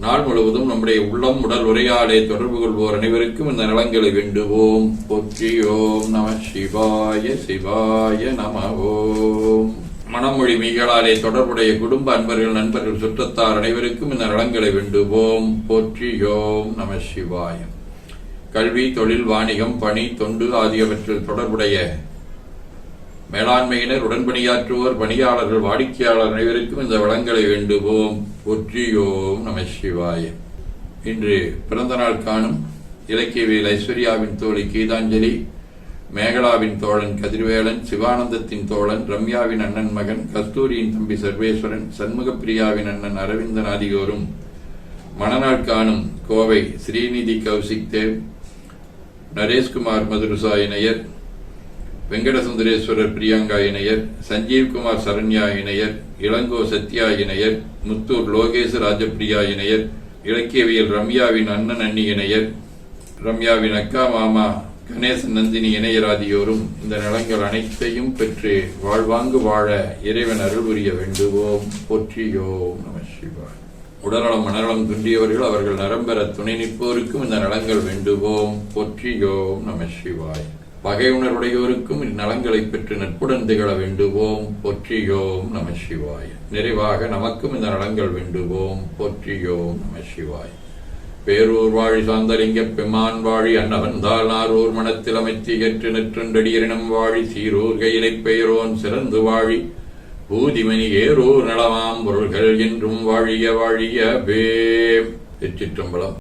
நாள் முழுவதும் நம்முடைய உள்ளம் உடல் உரையாடே தொடர்பு கொள்வோர் அனைவருக்கும் இந்த நலங்களை வேண்டுவோம். ஓம் நம சிவாய சிவாய நம ஓம். மனமொழி மீகளாலே தொடர்புடைய குடும்ப அன்பர்கள் நண்பர்கள் சுற்றத்தார் அனைவருக்கும் இந்த நலங்களை வேண்டுவோம். போற்றியோம் நம சிவாயம் கல்வி தொழில் வாணிகம் பணி தொண்டு ஆகியவற்றில் தொடர்புடைய மேலாண்மையினர் உடன்பணியாற்றுவோர் பணியாளர்கள் வாடிக்கையாளர் அனைவருக்கும் இந்த வளங்களை வேண்டுவோம். ஒற்றியோம் நம சிவாய. இன்று பிறந்த நாள் காணும் இலக்கியவியல் ஐஸ்வர்யாவின் தோழி கீதாஞ்சலி மேகலாவின் தோழன் கதிர்வேலன் சிவானந்தத்தின் தோழன் ரம்யாவின் அண்ணன் மகன் கஸ்தூரியின் தம்பி சர்வேஸ்வரன் சண்முகப்பிரியாவின் அண்ணன் அரவிந்தன் ஆகியோரும் மணநாள் காணும் கோவை ஸ்ரீநிதி கௌசிக் தேவ் நரேஷ்குமார் மதுருசா இணையர் வெங்கடசுந்தரேஸ்வரர் பிரியங்கா இணையர் சஞ்சீவ்குமார் சரண்யா இணையர் இளங்கோ சத்யா இணையர் முத்தூர் லோகேஷ் ராஜபிரியா இணையர் இலக்கியவியல் ரம்யாவின் அண்ணன் அண்ணி இணையர் ரம்யாவின் அக்கா மாமா கணேசன் நந்தினி இணையராதியோரும் இந்த நலங்கள் அனைத்தையும் பெற்று வாழ்வாங்கு வாழ இறைவன் அருள் புரிய வேண்டுவோம். போற்றியோம் நம சிவாய். உடல்நலம் மனநலம் துண்டியவர்கள் அவர்கள் நரம்பர துணை நிற்போருக்கும் இந்த நலங்கள் வேண்டுவோம். போற்றியோம் நம சிவாய். பகையுணர்வுடையோருக்கும் இந்நலங்களை பெற்று நட்புடன் திகழ வேண்டுவோம். பொற்றியோம் நம சிவாய. நிறைவாக நமக்கும் இந்த நலங்கள் வேண்டுவோம். பொற்றியோம் நம சிவாய். பேரூர் வாழி சாந்தலிங்க பெம்மான் வாழி அன்னவந்தால் நாரூர் மனத்தில் அமைத்து ஏற்று நெற்றுண்டடியரினம் வாழி சீரூர் கையிலைப் பெயரோன் சிறந்து வாழி. பூதிமணி ஏரூர் நலமாம் பொருள்கள் என்றும் வாழிய வாழிய பேம் திருச்சிற்றம்பலம்.